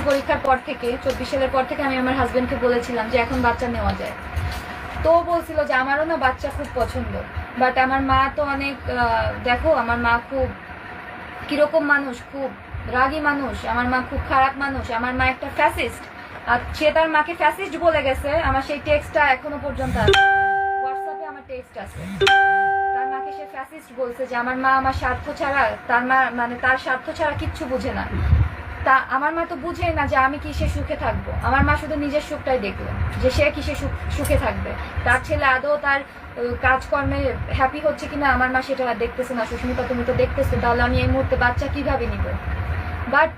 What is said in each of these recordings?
SSC পরীক্ষার পর থেকে, চব্বিশ সালের পর থেকে আমি আমার হাজবেন্ডকে বলেছিলাম যে এখন বাচ্চা নেওয়া যায়। তো বলছিল যে আমারও না বাচ্চা খুব পছন্দ। বাট আমার মা তো অনেক দেখো, আমার মা খুব কীরকম মানুষ, খুব রাগী মানুষ, আমার মা খুব খারাপ মানুষ, আমার মা একটা ফ্যাসিস্ট আর সে তার মাকে ফ্যাসিস্ট বলে গেছে, আমার সেই টেক্সটটা এখনও পর্যন্ত আছে। হোয়াটসঅ্যাপে আমার টেক্সট আছে। তার মাকে সে ফ্যাসিস্ট বলছে যে আমার মা আমার স্বার্থ ছাড়া, তার মা মানে তার স্বার্থ ছাড়া কিচ্ছু বুঝে না। তা আমার মা তো বুঝেই না যে আমি কিসে সুখে থাকব। আমার মা শুধু নিজের সুখটাই দেখল, যে সে কিসে সুখ থাকবে। তার ছেলে আদৌ তার কাজকর্মে হ্যাপি হচ্ছে কিনা আমার মা সেটা দেখতেছে না। সুস্মিতা, তুমি তো দেখতেছো, তাহলে আমি এই মুহূর্তে বাচ্চা কীভাবে নিব? বাট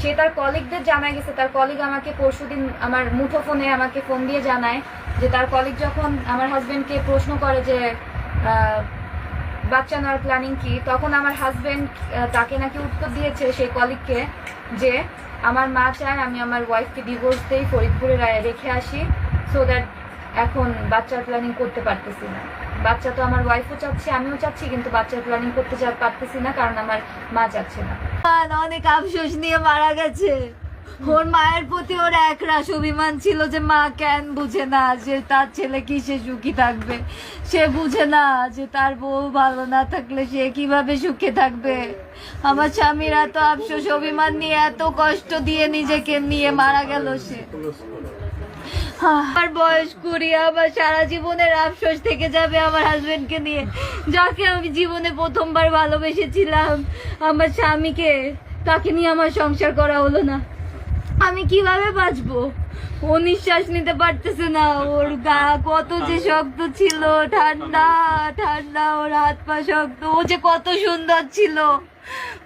সে তার কলিগদের জানায় গেছে। তার কলিগ আমাকে পরশুদিন আমার মুঠো ফোনে আমাকে ফোন দিয়ে জানায় যে তার কলিগ যখন আমার হাজবেন্ডকে প্রশ্ন করে যে বাচ্চা নেওয়ার প্ল্যানিং কি? তখন আমার হাজব্যান্ড তাকে নাকি উত্তর দিয়েছে সেই কলিগকে যে, আমার মা চায় আমি আমার ওয়াইফকে ডিভোর্স দেই ফরিদপুরে রেখে আসি সো দ্যাট এখন বাচ্চার প্ল্যানিং করতে পারতেছি না। বাচ্চা তো আমার ওয়াইফও চাচ্ছে, আমিও চাচ্ছি, কিন্তু বাচ্চার প্ল্যানিং করতে পারতেছি না, কারণ আমার মা চাচ্ছে না। অনেক আফসোস নিয়ে মারা গেছে। ওর মায়ের প্রতি ওর এক একরাশ অভিমান ছিল যে মা কেন বুঝে না যে তার ছেলে কি সে সুখী থাকবে? সে বুঝে না যে তার বউ ভালো না থাকলে সে কীভাবে সুখে থাকবে? আমার স্বামীর এত আফসোস অভিমান নিয়ে, এত কষ্ট দিয়ে নিজেকে নিয়ে মারা গেল সে। আমার বয়স কুড়ি, আমার সারা জীবনের আফসোস থেকে যাবে আমার হাজবেন্ডকে নিয়ে। যাকে আমি জীবনে প্রথমবার ভালোবেসেছিলাম, আমার স্বামীকে, তাকে নিয়ে আমার সংসার করা হলো না। আমি কীভাবে বাঁচবো? ও নিঃশ্বাস নিতে পারতেছে না, ওর গা কত যে শক্ত ছিল, ঠান্ডা ঠান্ডা, ওর হাত পা শক্ত, ও যে কত সুন্দর ছিল,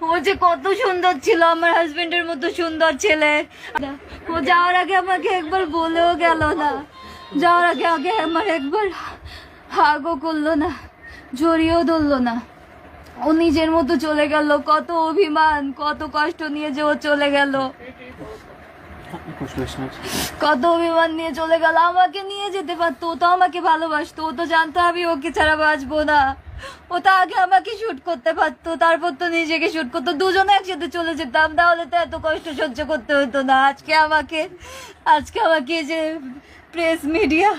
ও যে কত সুন্দর ছিল, আমার হাজবেন্ডের মতো সুন্দর ছেলে। ও যাওয়ার আগে আমাকে একবার বলেও গেল না, যাওয়ার আগে আগে আমার একবার হাগও করল না, জড়িয়েও ধরলো না। ও নিজের মতো চলে গেল, কত অভিমান, কত কষ্ট নিয়ে যে ও চলে গেল। কত অভিমান নিয়ে চলে গেল, আমাকে নিয়ে যেতে পারতো, ও তো আমাকে ভালোবাসতো, ও তো জানতো আমি ওকে ছাড়া বাঁচবো না। ও তো আগে আমাকে শুট করতে পারতো, তারপর তো নিজেকে শুট করতো, দুজনে একসাথে চলে যেতাম, তাহলে তো এত কষ্ট সহ্য করতে হতো না। আজকে আমাকে আজকে আমাকে যে প্রেস মিডিয়া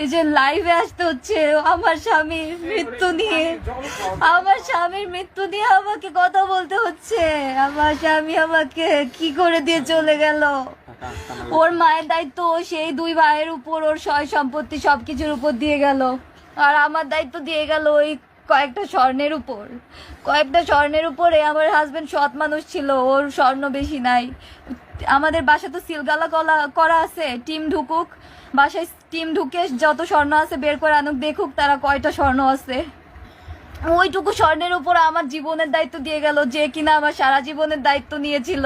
এই যে লাইভে আসতে হচ্ছে, আমার স্বামীর মৃত্যু নিয়ে, আমার স্বামীর মৃত্যু নিয়ে আমাকে কথা বলতে হচ্ছে। আমার স্বামী আমাকে কি করে দিয়ে চলে গেল? ওর মায়ের দায়িত্ব সেই দুই ভাইয়ের উপর ওর সয় সম্পত্তি সবকিছুর উপর দিয়ে গেল। আর আমার দায়িত্ব দিয়ে গেল ওই কয়েকটা স্বর্ণের উপর। কয়েকটা স্বর্ণের উপরে আমার হাজবেন্ড সৎ মানুষ ছিল, ওর স্বর্ণ বেশি নাই। আমাদের বাসা তো সিলগালা কলা করা আছে, টিম ঢুকুক। বাসায় টিম ঢুকে যত স্বর্ণ আছে বের করে আনুক, দেখুক তারা কয়টা স্বর্ণ আছে। ওইটুকু স্বর্ণের উপর আমার জীবনের দায়িত্ব দিয়ে গেল, যে কিনা আমার সারা জীবনের দায়িত্ব নিয়েছিল।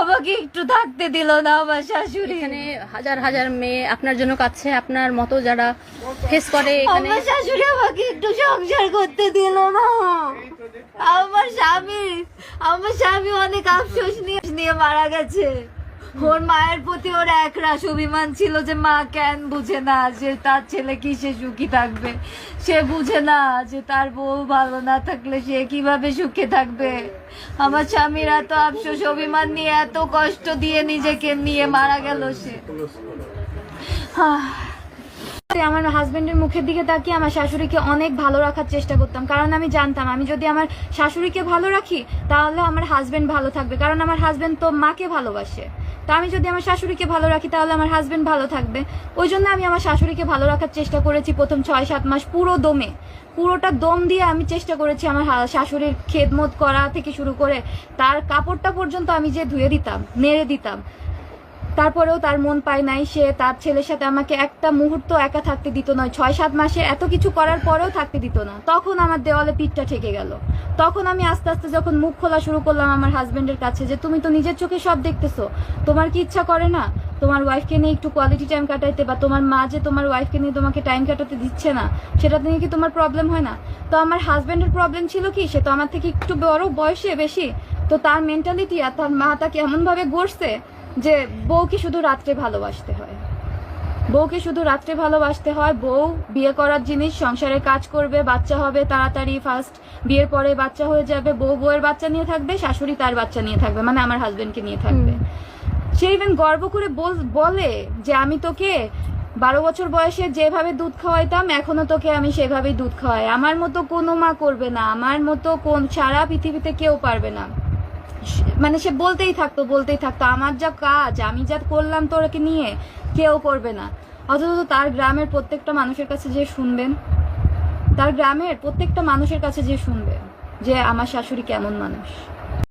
আমাকে একটু থাকতে দিল না আমার শাশুড়ি। এখানে হাজার হাজার মেয়ে আপনার জন্য কাছে আপনার মতো যারা ফেস করে এখানে। আমার শাশুড়ি আমাকে একটু সংসার করতে দিল না। আমার স্বামী আমার স্বামী অনেক আফসোস নিয়ে নিয়ে মারা গেছে। ওর মায়ের প্রতি ওর এক একরাশ অভিমান ছিল যে মা কেন বুঝে না যে তার ছেলে কি সে সুখী থাকবে? সে বুঝে না যে তার বউ ভালো না থাকলে সে কীভাবে সুখে থাকবে? আমার স্বামীর এত আফসোস অভিমান নিয়ে, এত কষ্ট দিয়ে নিজেকে নিয়ে মারা গেল সে। আমার হাজবেন্ডের মুখের দিকে তাকিয়ে আমার শাশুড়িকে অনেক ভালো রাখার চেষ্টা করতাম। কারণ আমি জানতাম, আমি যদি আমার শাশুড়িকে ভালো রাখি, তাহলে আমার হাজবেন্ড ভালো থাকবে। কারণ আমার হাজবেন্ড তো মাকে ভালোবাসে। তো আমি যদি আমার শাশুড়িকে ভালো রাখি, তাহলে আমার হাজব্যান্ড ভালো থাকবে। ওই জন্য আমি আমার শাশুড়িকে ভালো রাখার চেষ্টা করেছি প্রথম ছয় সাত মাস পুরো দমে। পুরোটা দম দিয়ে আমি চেষ্টা করেছি আমার শাশুড়ির খেদমত করা থেকে শুরু করে, তার কাপড়টা পর্যন্ত আমি যে ধুয়ে দিতাম, নেড়ে দিতাম তারপরেও তার মন পায় নাই সে, তার ছেলের সাথে আমাকে একটা মুহূর্ত একা থাকতে দিত নয় ছয় সাত মাসে এত কিছু করার পরেও থাকতে দিত না। তখন আমার দেওয়ালে পিঠটা ঠেকে গেল। তখন আমি আস্তে আস্তে যখন মুখ খোলা শুরু করলাম আমার হাজবেন্ডের কাছে যে, তুমি তো নিজের চোখে সব দেখতেছো। তোমার কি ইচ্ছা করে না? তোমার ওয়াইফকে নিয়ে একটু কোয়ালিটি টাইম কাটাইতে বা তোমার মা যে তোমার ওয়াইফকে নিয়ে তোমাকে টাইম কাটাতে দিচ্ছে না সেটাতে নিয়ে কি তোমার প্রবলেম হয় না? তো আমার হাজবেন্ডের প্রবলেম ছিল কি, সে তো আমার থেকে একটু বড় বয়সে বেশি, তো তার মেন্টালিটি আর তার মা তাকে এমনভাবে গড়ছে যে বউকে শুধু রাত্রে ভালোবাসতে হয়। বউকে শুধু রাত্রে ভালোবাসতে হয় বউ বিয়ে করার জিনিস সংসারের কাজ করবে বাচ্চা হবে তাড়াতাড়ি ফার্স্ট বিয়ের পরে বাচ্চা হয়ে যাবে বউ বউয়ের বাচ্চা নিয়ে থাকবে শাশুড়ি তার বাচ্চা নিয়ে থাকবে মানে আমার হাজবেন্ডকে নিয়ে থাকবে। সে ইভেন গর্ব করে বল- বলে যে আমি তোকে বারো বছর বয়সে যেভাবে দুধ খাওয়াইতাম এখনও তোকে আমি সেভাবেই দুধ খাওয়াই। আমার মতো কোনো মা করবে না আমার মতো কোন সারা পৃথিবীতে কেউ পারবে না। মানে সে বলতেই থাকতো বলতেই থাকতো, আমার যা কাজ, আমি যা করলাম তোরকে নিয়ে কেউ করবে না। অথচ তার গ্রামের প্রত্যেকটা মানুষের কাছে যে শুনবেন, তার গ্রামের প্রত্যেকটা মানুষের কাছে যে শুনবেন যে আমার শাশুড়ি কেমন মানুষ।